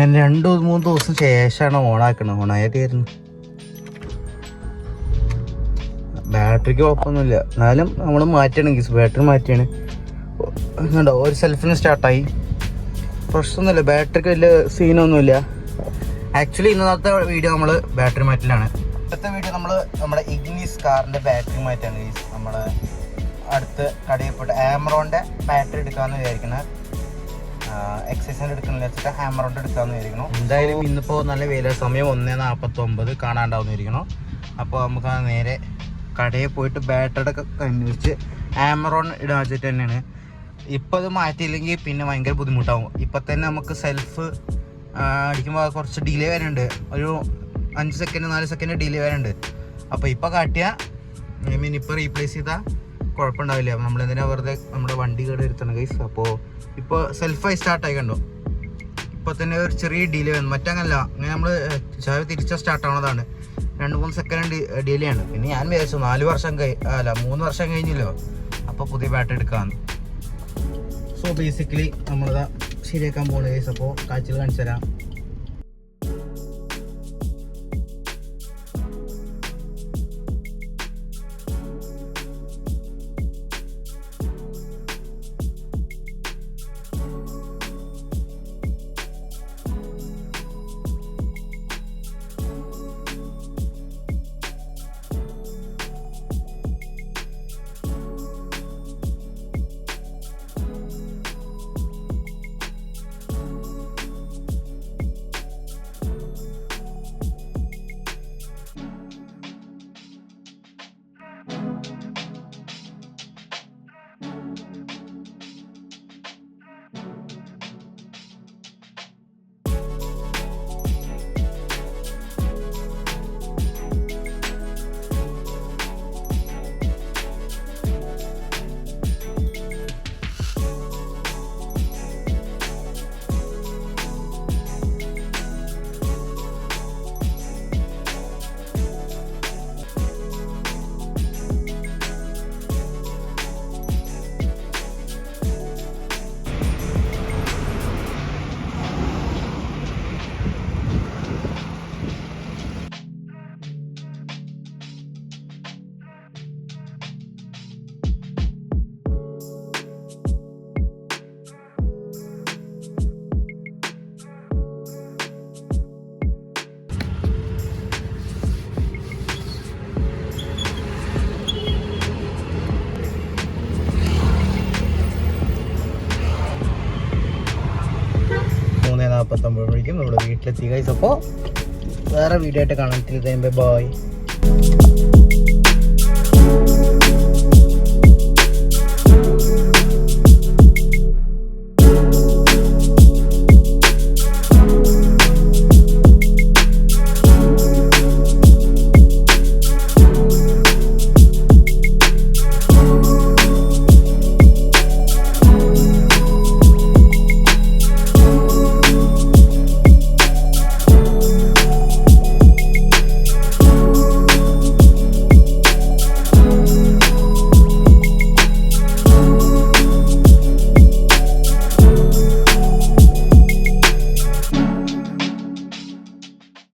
രണ്ട് മൂന്ന് ദിവസം ശേഷമാണ് ഓണാക്കണത്. ഓണായിട്ടായിരുന്നു. ബാറ്ററിക്ക് കുഴപ്പമൊന്നുമില്ല. എന്നാലും നമ്മൾ മാറ്റണം. ഗീസ് ബാറ്ററി മാറ്റിയാണ്. കണ്ടോ ഒരു സെൽഫിന് സ്റ്റാർട്ടായി. പ്രശ്നമൊന്നുമില്ല. ബാറ്ററിക്ക് വലിയ സീനൊന്നുമില്ല. ആക്ച്വലി ഇന്നത്തെ വീഡിയോ നമ്മൾ ബാറ്ററി മാറ്റലാണ്. ഇന്നത്തെ വീഡിയോ നമ്മൾ നമ്മുടെ ഇഗ്നീസ് കാറിന്റെ ബാറ്ററി മാറ്റാണ് നമ്മൾ അടുത്ത് കടയിൽ പോയിട്ട് ആമറോന്റെ ബാറ്ററി എടുക്കാമെന്ന് വിചാരിക്കുന്നത്. എക്സസൈസിന് എടുക്കണില്ല. വെച്ചിട്ട് ഹാമറോണ്ട് എടുക്കാമെന്ന് വിചാരിക്കണം എന്തായാലും ഇന്നിപ്പോൾ നല്ല വെയില. സമയം ഒന്ന് നാൽപ്പത്തൊമ്പത് കാണാണ്ടാവുന്ന ഇരിക്കണം അപ്പോൾ നമുക്ക് ആ നേരെ കടയിൽ പോയിട്ട് ബാറ്ററിയുടെ ഒക്കെ അന്വേഷിച്ച് ആമറോൺ ഇടാൻ വെച്ചിട്ട് തന്നെയാണ്. ഇപ്പം അത് മാറ്റിയില്ലെങ്കിൽ പിന്നെ ഭയങ്കര ബുദ്ധിമുട്ടാവും. ഇപ്പം തന്നെ നമുക്ക് സെൽഫ് അടിക്കുമ്പോൾ കുറച്ച് ഡിലേ വരുന്നുണ്ട് ഒരു അഞ്ച് സെക്കൻഡ് നാല് സെക്കൻഡ് ഡിലേ വരുന്നുണ്ട് അപ്പോൾ ഇപ്പോൾ കാട്ടിയ ഐ മീൻ ഇപ്പോൾ റീപ്ലേസ് ചെയ്താൽ കുഴപ്പമുണ്ടാവില്ല. നമ്മൾ എന്തിനാ വെറുതെ നമ്മുടെ വണ്ടി കേട് വരുത്തണം ഗൈസ് അപ്പോൾ ഇപ്പോൾ സെൽഫായി സ്റ്റാർട്ടായി കണ്ടോ? ഇപ്പോൾ തന്നെ ഒരു ചെറിയ ഡിലേ വന്നു. മറ്റങ്ങനല്ല. അങ്ങനെ നമ്മൾ ചായ തിരിച്ച സ്റ്റാർട്ട് ആവുന്നതാണ് രണ്ട് മൂന്ന് സെക്കൻഡ് ഡിലേ ആണ്. പിന്നെ ഞാൻ വിചാരിച്ചു നാല് വർഷം കഴി അല്ല മൂന്ന് വർഷം കഴിഞ്ഞല്ലോ. അപ്പോൾ പുതിയ ബാറ്ററി എടുക്കാമെന്ന് സോ ബേസിക്കലി നമ്മളിതാ ശരിയാക്കാൻ പോകുന്നത് ഗൈസ് അപ്പോൾ കാഴ്ചകൾ കാണിച്ചു തരാം. നാൽപ്പത്തൊമ്പത് നമ്മുടെ വീട്ടിലെത്തി ഗൈസ് അപ്പോൾ വേറെ വീഡിയോ ആയിട്ട് കാണാൻ ബൈ